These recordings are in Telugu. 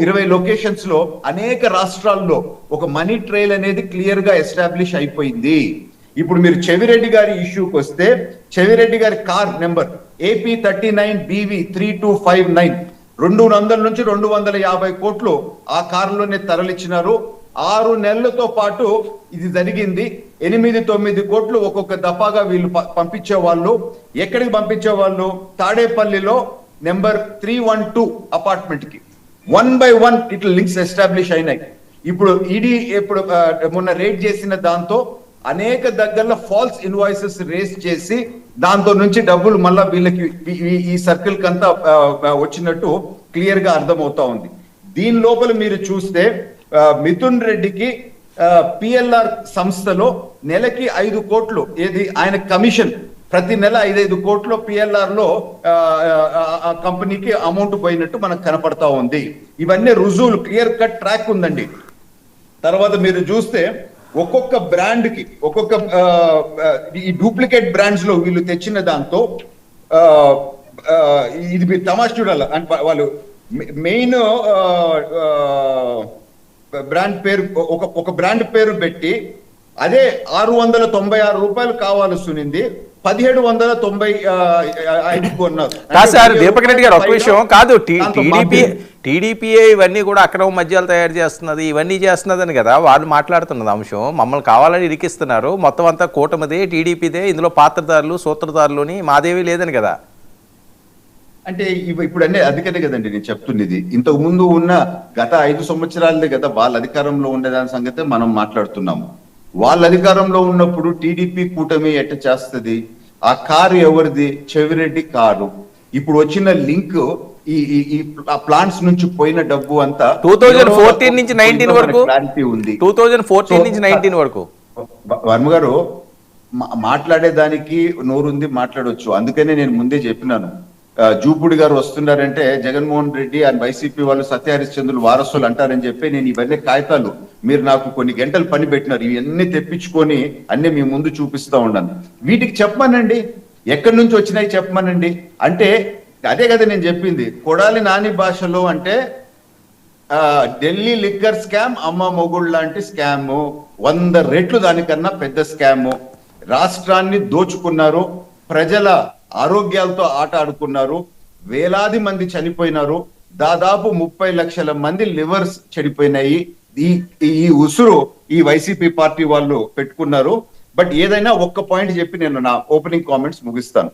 ఇరవై లొకేషన్స్లో అనేక రాష్ట్రాల్లో ఒక మనీ ట్రైల్ అనేది క్లియర్గా ఎస్టాబ్లిష్ అయిపోయింది. ఇప్పుడు మీరు చెవిరెడ్డి గారి ఇష్యూకి వస్తే చెవిరెడ్డి గారి car number AP thirty nine BV three two five nine రెండు వందల నుంచి రెండు వందల యాభై కోట్లు ఆ కారులోనే తరలిచ్చినారు. ఆరు నెలలతో పాటు ఇది జరిగింది. ఎనిమిది తొమ్మిది కోట్లు ఒక్కొక్క దఫాగా వీళ్ళు ప- పంపించే వాళ్ళు ఎక్కడికి పంపించే వాళ్ళు తాడేపల్లిలో నెంబర్ త్రీ వన్ టూ అపార్ట్మెంట్కి వన్ బై వన్ ఇట్లా లింక్స్ ఎస్టాబ్లిష్ అయినాయి. ఇప్పుడు ఈడీ ఇప్పుడు మొన్న రేట్ చేసిన దాంతో అనేక దగ్గరలో ఫాల్స్ ఇన్వాయిసెస్ రేస్ చేసి దాంతో నుంచి డబ్బులు మళ్ళా వీళ్ళకి ఈ- సర్కిల్ కంతా వచ్చినట్టు క్లియర్గా అర్థమవుతా ఉంది. దీని లోపల మీరు చూస్తే మిథున్ రెడ్డికి పిఎల్ఆర్ సంస్థలో నెలకి ఐదు కోట్లు ఏది ఆయన కమిషన్ ప్రతి నెల ఐదైదు కోట్ల పిఎల్ఆర్లో ఆ, కంపెనీకి అమౌంట్ పోయినట్టు మనకు కనపడతా ఉంది. ఇవన్నీ రుజువులు క్లియర్ కట్ ట్రాక్ ఉందండి. తర్వాత మీరు చూస్తే ఒక్కొక్క బ్రాండ్కి ఒక్కొక్క ఈ డూప్లికేట్ బ్రాండ్స్లో వీళ్ళు తెచ్చిన దాంతో ఇది మీరు తమాష చూడాలి అంటే వాళ్ళు మెయిన్ బ్రాండ్ పేరు ఒక ఒక బ్రాండ్ పేరు పెట్టి అదే ఆరు వందల తొంభై ఆరు రూపాయలు కావాల్సి ఉన్నింది. పదిహేడు వందల తొంభై సార్ దీపక్ రెడ్డి గారు ఒక విషయం కాదు టీడీపీ టీడీపీఏ ఇవన్నీ కూడా అక్రమ మద్యాలు తయారు చేస్తున్నది ఇవన్నీ చేస్తున్నదని కదా వాళ్ళు మాట్లాడుతున్నది అంశం. మమ్మల్ని కావాలని ఇరికిస్తున్నారు. మొత్తం అంతా కూటమిదే టీడీపీదే ఇందులో పాత్రదారులు సూత్రధారులని మాదేవి లేదని కదా. అంటే ఇప్పుడు అన్నీ అందుకనే కదండి నేను చెప్తున్నది. ఇంతకు ముందు ఉన్న గత ఐదు సంవత్సరాలదే కదా వాళ్ళ అధికారంలో ఉండే దాని సంగతే మనం మాట్లాడుతున్నాము. వాళ్ళ అధికారంలో ఉన్నప్పుడు టీడీపీ కూటమి ఎట్ట చేస్తది? ఆ కారు ఎవరిది? చెవిరెడ్డి కారు. ఇప్పుడు వచ్చిన లింక్ ఈ ఈ ప్లాంట్స్ నుంచి పోయిన డబ్బు అంతా 2014 నుంచి 19 వరకు క్లారిటీ ఉంది. టూ థౌజండ్ ఫోర్టీన్ నుంచి నైన్టీన్ వరకు. వర్మ గారు మాట్లాడేదానికి నోరుంది మాట్లాడొచ్చు. అందుకనే నేను ముందే చెప్పినాను. జూపుడి గారు వస్తున్నారంటే జగన్మోహన్ రెడ్డి అండ్ వైసీపీ వాళ్ళు సత్యహరిశ్చంద్రులు వారసులు అంటారని చెప్పి నేను ఇవన్నీ కాగితాలు మీరు నాకు కొన్ని గంటలు పని పెట్టినారు ఇవన్నీ తెప్పించుకొని అన్ని మీ ముందు చూపిస్తూ ఉన్నాను. వీటికి చెప్పమనండి. ఎక్కడి నుంచి వచ్చినాయి చెప్పమనండి. అంటే అదే కదా నేను చెప్పింది. కొడాలి నాని భాషలో అంటే ఢిల్లీ లిక్కర్ స్కామ్ అమ్మ మొగుడు లాంటి స్కాము. వంద రెట్లు దానికన్నా పెద్ద స్కాము. రాష్ట్రాన్ని దోచుకున్నారు ప్రజల ఆరోగ్యాలతో ఆట ఆడుకున్నారు వేలాది మంది చనిపోయినారు దాదాపు ముప్పై లక్షల మంది లివర్స్ చెడిపోయినాయి. ఈ ఈ ఉసురు ఈ వైసీపీ పార్టీ వాళ్ళు పెట్టుకున్నారు. బట్ ఏదైనా ఒక్క పాయింట్ చెప్పి నేను నా ఓపెనింగ్ కామెంట్స్ ముగిస్తాను.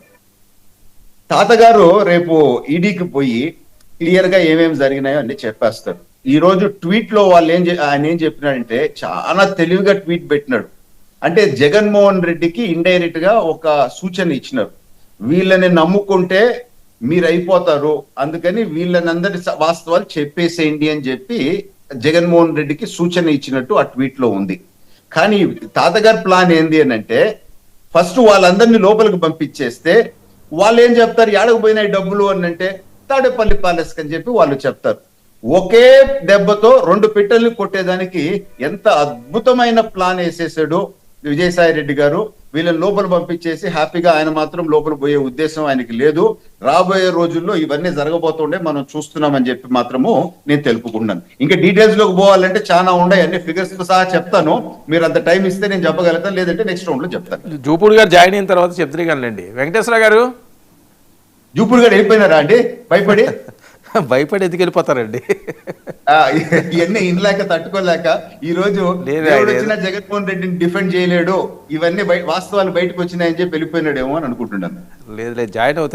తాతగారు రేపు ఈడీకి పోయి క్లియర్గా ఏమేమి జరిగినాయో అన్ని చెప్పేస్తారు ఈ రోజు ట్వీట్లో వాళ్ళు ఏం ఆయన ఏం చెప్పినాడంటే చాలా తెలివిగా ట్వీట్ పెట్టినాడు. అంటే జగన్మోహన్ రెడ్డికి ఇండైరెక్ట్గా ఒక సూచన ఇచ్చినారు. వీళ్ళని నమ్ముకుంటే మీరు అయిపోతారు అందుకని వీళ్ళని అందరి వాస్తవాలు చెప్పేసేయండి అని చెప్పి జగన్మోహన్ రెడ్డికి సూచన ఇచ్చినట్టు ఆ ట్వీట్లో ఉంది. కానీ తాతగారి ప్లాన్ ఏంది అని అంటే ఫస్ట్ వాళ్ళందరినీ లోపలికి పంపించేస్తే వాళ్ళు ఏం చెప్తారు? ఏడకు పోయినాయి డబ్బులు? అని అంటే తాడేపల్లి ప్యాలెస్ అని చెప్పి వాళ్ళు చెప్తారు. ఒకే దెబ్బతో రెండు పిట్టల్ని కొట్టేదానికి ఎంత అద్భుతమైన ప్లాన్ వేసేసాడు విజయసాయి రెడ్డి గారు. వీళ్ళని లోపల పంపించేసి హ్యాపీగా ఆయన మాత్రం లోపల పోయే ఉద్దేశం ఆయనకి లేదు. రాబోయే రోజుల్లో ఇవన్నీ జరగబోతుండే మనం చూస్తున్నామని చెప్పి మాత్రము నేను తెలుపుకున్నాను ఇంకా డీటెయిల్స్లోకి పోవాలంటే చాలా ఉన్నాయి. అన్ని ఫిగర్స్తో సహా చెప్తాను. మీరు అంత టైం ఇస్తే నేను చెప్పగలుగుతాను లేదంటే నెక్స్ట్ రౌండ్లో చెప్తాను. జూపూడి గారు జాయిన్ అయిన తర్వాత చెప్తారు వెంకటేశ్వర గారు? జూపుడు గారు వెళ్ళిపోయినారా అండి? భయపడి? భయపడి ఎందుకు వెళ్ళిపోతారండి ఇవన్నీ ఇన్లేక తట్టుకోలేక ఈ రోజు. వచ్చిన జగన్మోహన్ రెడ్డిని డిఫెండ్ చేయలేడు ఇవన్నీ వాస్తవాలు బయటకు వచ్చినాయని చెప్పి వెళ్ళిపోయినాడేమో అని అనుకుంటున్నాను లేదు లేదు జాయిన్ అవుతారు